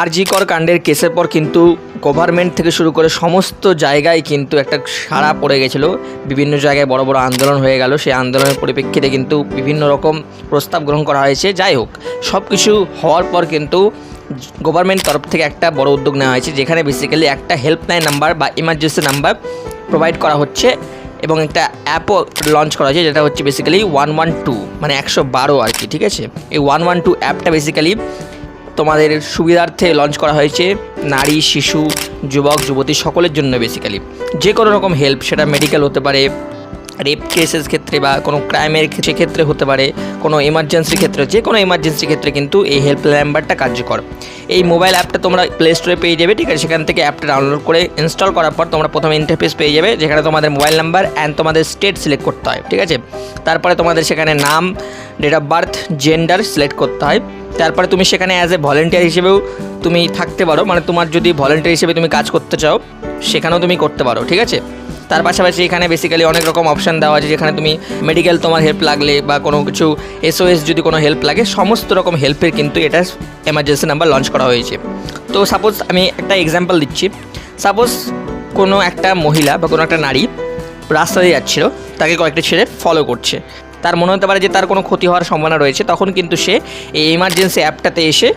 আরজিকর কাণ্ডের কেসের পর কিন্তু গভর্নমেন্ট থেকে শুরু করে সমস্ত জায়গায় কিন্তু একটা সাড়া পড়ে গেছিল। বিভিন্ন জায়গায় বড় বড় আন্দোলন হয়ে গেল। সেই আন্দোলনের পরিপ্রেক্ষিতে কিন্তু বিভিন্ন রকম প্রস্তাব গ্রহণ করা হয়েছে। যাই হোক সব কিছু হওয়ার পর কিন্তু গভর্নমেন্ট তরফ থেকে একটা বড় উদ্যোগ নেওয়া হয়েছে, যেখানে বেসিক্যালি একটা হেল্পলাইন নাম্বার বা ইমার্জেন্সি নাম্বার প্রোভাইড করা হচ্ছে এবং একটা অ্যাপও লঞ্চ করা হয়েছে, যেটা হচ্ছে বেসিক্যালি ওয়ান ওয়ান টু মানে একশো বারো আর কি, ঠিক আছে? এই ওয়ান ওয়ান টু অ্যাপটা বেসিক্যালি তোমাদের সুবিধার্থে লঞ্চ করা হয়েছে নারী, শিশু, যুবক, যুবতী সকলের জন্য বেসিক্যালি যে কোনো রকম হেল্প সেটা মেডিকেল হতে পারে রেপ কেসের ক্ষেত্রে বা কোনো ক্রাইমের ক্ষেত্রে হতে পারে, কোনো এমার্জেন্সি ক্ষেত্রে, যে কোনো এমার্জেন্সি ক্ষেত্রে কিন্তু এই হেল্প নাম্বারটা কার্যকর। এই মোবাইল অ্যাপটা তোমরা প্লে স্টোরে পেয়ে যাবে, ঠিক আছে? সেখান থেকে অ্যাপটা ডাউনলোড করে ইনস্টল করার পর তোমরা প্রথমে ইন্টারফেস পেয়ে যাবে, যেখানে তোমাদের মোবাইল নাম্বার অ্যান্ড তোমাদের স্টেট সিলেক্ট করতে হয়, ঠিক আছে? তারপরে তোমাদের সেখানে নাম date of birth gender select করতে হয়। তারপরে তুমি সেখানে অ্যাজ এ ভলেন্টিয়ার হিসেবেও তুমি থাকতে পারো মানে তোমার যদি ভলেন্টিয়ার হিসেবে তুমি কাজ করতে চাও, সেখানেও তুমি করতে পারো, ঠিক আছে? তার পাশাপাশি এখানে বেসিক্যালি অনেক রকম অপশান দেওয়া আছে, যেখানে তুমি মেডিকেল তোমার হেল্প লাগলে বা কোনো কিছু এসওএস যদি কোনো হেল্প লাগে, সমস্ত রকম হেল্পের কিন্তু এটা এমার্জেন্সি নাম্বার লঞ্চ করা হয়েছে। তো সাপোজ আমি একটা এক্সাম্পল দিচ্ছি। সাপোজ কোনো একটা মহিলা বা কোনো একটা নারী রাস্তা দিয়ে যাচ্ছিল, তাকে কয়েকটা ছেলে ফলো করছে। তার মনে হতে পারে যে তার কোনো ক্ষতি হওয়ার সম্ভাবনা রয়েছে, তখন কিন্তু সে এই এমার্জেন্সি অ্যাপটাতে এসে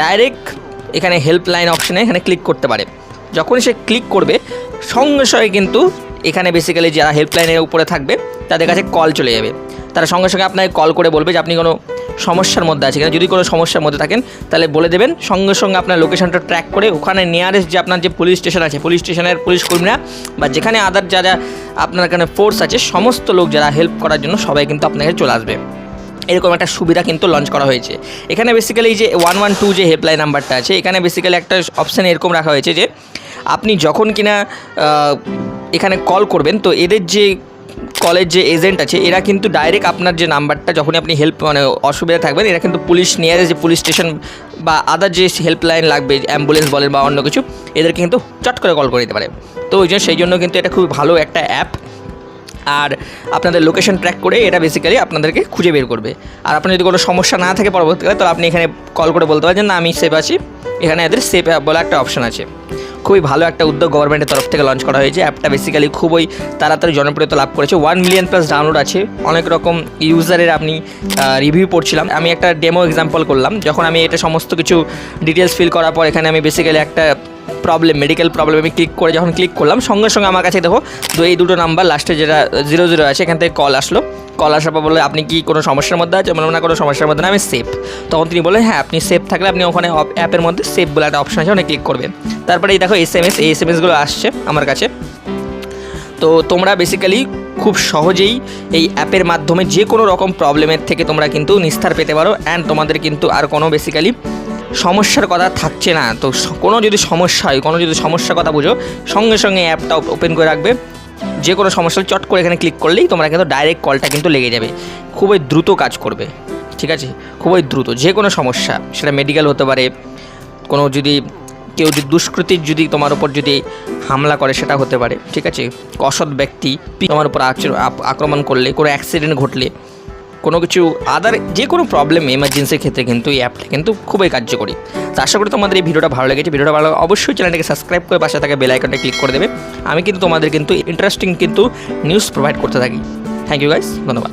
ডাইরেক্ট এখানে হেল্পলাইন অপশানে এখানে ক্লিক করতে পারে। যখন সে ক্লিক করবে, সঙ্গে সঙ্গে কিন্তু এখানে বেসিক্যালি যারা হেল্পলাইনের উপরে থাকবে, তাদের কাছে কল চলে যাবে। তারা সঙ্গে সঙ্গে আপনাকে কল করে বলবে যে, আপনি কোনো সমস্যার মধ্যে আছেন যদি কোনো সমস্যার মধ্যে থাকেন, তাহলে বলে দেবেন। সঙ্গে সঙ্গে আপনার লোকেশনটা ট্র্যাক করে ওখানে নিয়ারেস্ট যে আপনার যে পুলিশ স্টেশন আছে পুলিশ স্টেশনের পুলিশ কর্মীরা বা যেখানে আদার যারা আপনার এখানে ফোর্স আছে, সমস্ত লোক যারা হেল্প করার জন্য সবাই কিন্তু আপনাকে চলে আসবে। এরকম একটা সুবিধা কিন্তু লঞ্চ করা হয়েছে। এখানে বেসিক্যালি যে ওয়ান ওয়ান টু যে হেল্পলাইন নাম্বারটা আছে, এখানে বেসিক্যালি একটা অপশান এরকম রাখা হয়েছে যে, আপনি যখন কিনা এখানে কল করবেন। তো এদের যে কলের যে এজেন্ট আছে, এরা কিন্তু ডাইরেক্ট আপনার যে নাম্বারটা, যখনই আপনি হেল্প মানে অসুবিধা থাকবেন, এরা কিন্তু পুলিশ নিয়ারে যে পুলিশ স্টেশন বা আদার যে হেল্পলাইন লাগবে অ্যাম্বুলেন্স বলেন বা অন্য কিছু, এদেরকে কিন্তু চট করে কল করে দিতে পারে। তো ওই জন্য সেই জন্য কিন্তু এটা খুব ভালো একটা অ্যাপ আর আপনাদের লোকেশন ট্র্যাক করে এটা বেসিক্যালি আপনাদেরকে খুঁজে বের করবে। আর আপনার যদি কোনো সমস্যা না থাকে পরবর্তীকালে, তাহলে আপনি এখানে কল করে বলতে পারেন না, আমি সেভ আছি। এখানে এদের সেভ অ্যাপ বলে একটা অপশন আছে। খুবই ভালো একটা উদ্যোগ গভর্নমেন্টের তরফ থেকে লঞ্চ করা হয়েছে। অ্যাপটা বেসিক্যালি খুবই তাড়াতাড়ি জনপ্রিয়তা লাভ করেছে। ওয়ান মিলিয়ন প্লাস ডাউনলোড আছে। অনেক রকম ইউজারের আপনি রিভিউ পড়ছিলাম। আমি একটা ডেমো এক্সাম্পল করলাম। যখন আমি এটা সমস্ত কিছু ডিটেলস ফিল করার পর এখানে আমি বেসিক্যালি একটা প্রবলেম মেডিকেল প্রবলেম আমি ক্লিক করে যখন ক্লিক করলাম, সঙ্গে সঙ্গে আমার কাছে দেখো তো এই দুটো নাম্বার লাস্টে যেটা জিরো জিরো আছে, এখান থেকে কল আসলো। কল আসার পর বলে আপনি কি কোনো সমস্যার মধ্যে আছে বললাম, না, কোনো সমস্যার মধ্যে না, আমি সেফ তখন তিনি বললেন হ্যাঁ আপনি সেফ থাকলে আপনি ওখানে অ্যাপের মধ্যে সেফ বলে একটা অপশন আছে, ওখানে ক্লিক করবেন। তারপরে এই দেখো এস এম এস এই এস এম এসগুলো আসছে আমার কাছে। তো তোমরা বেসিক্যালি খুব সহজেই এই অ্যাপের মাধ্যমে যে কোনো রকম প্রবলেমের থেকে তোমরা কিন্তু নিস্তার পেতে পারো অ্যান্ড তোমাদের কিন্তু আর কোনো বেসিক্যালি সমস্যার কথা থাকছে না। তো কোনো যদি সমস্যা হয়, কোনো যদি সমস্যার কথা বুঝো, সঙ্গে সঙ্গে অ্যাপটা ওপেন করে রাখবে। যে কোনো সমস্যা চট করে এখানে ক্লিক করলেই তোমরা কিন্তু ডাইরেক্ট কলটা কিন্তু লেগে যাবে। খুবই দ্রুত কাজ করবে। ঠিক আছে? খুবই দ্রুত। যে কোনো সমস্যা, সেটা মেডিকেল হতে পারে, কোনো যদি, কেউ যদি দুষ্কৃতির যদি তোমার উপর যদি হামলা করে, সেটা হতে পারে। ঠিক আছে? অসৎ ব্যক্তি, তোমার উপর আক্রমণ করলে, কোনো অ্যাক্সিডেন্ট ঘটলে কোনো কিছু আদার যে কোনো প্রবলেম এমার্জেন্সির ক্ষেত্রে কিন্তু এই অ্যাপটা কিন্তু খুবই কার্যকরী। তো আশা করি তোমাদের এই ভিডিওটা ভালো লেগেছে। ভিডিওটা ভালো অবশ্যই চ্যানেলটাকে সাবস্ক্রাইব করে পাশে থাকা বেল আইকনটা ক্লিক করে দেবে। আমি কিন্তু তোমাদের কিন্তু ইন্টারেস্টিং কিন্তু নিউজ প্রোভাইড করতে থাকি। থ্যাংক ইউ গাইস ধন্যবাদ।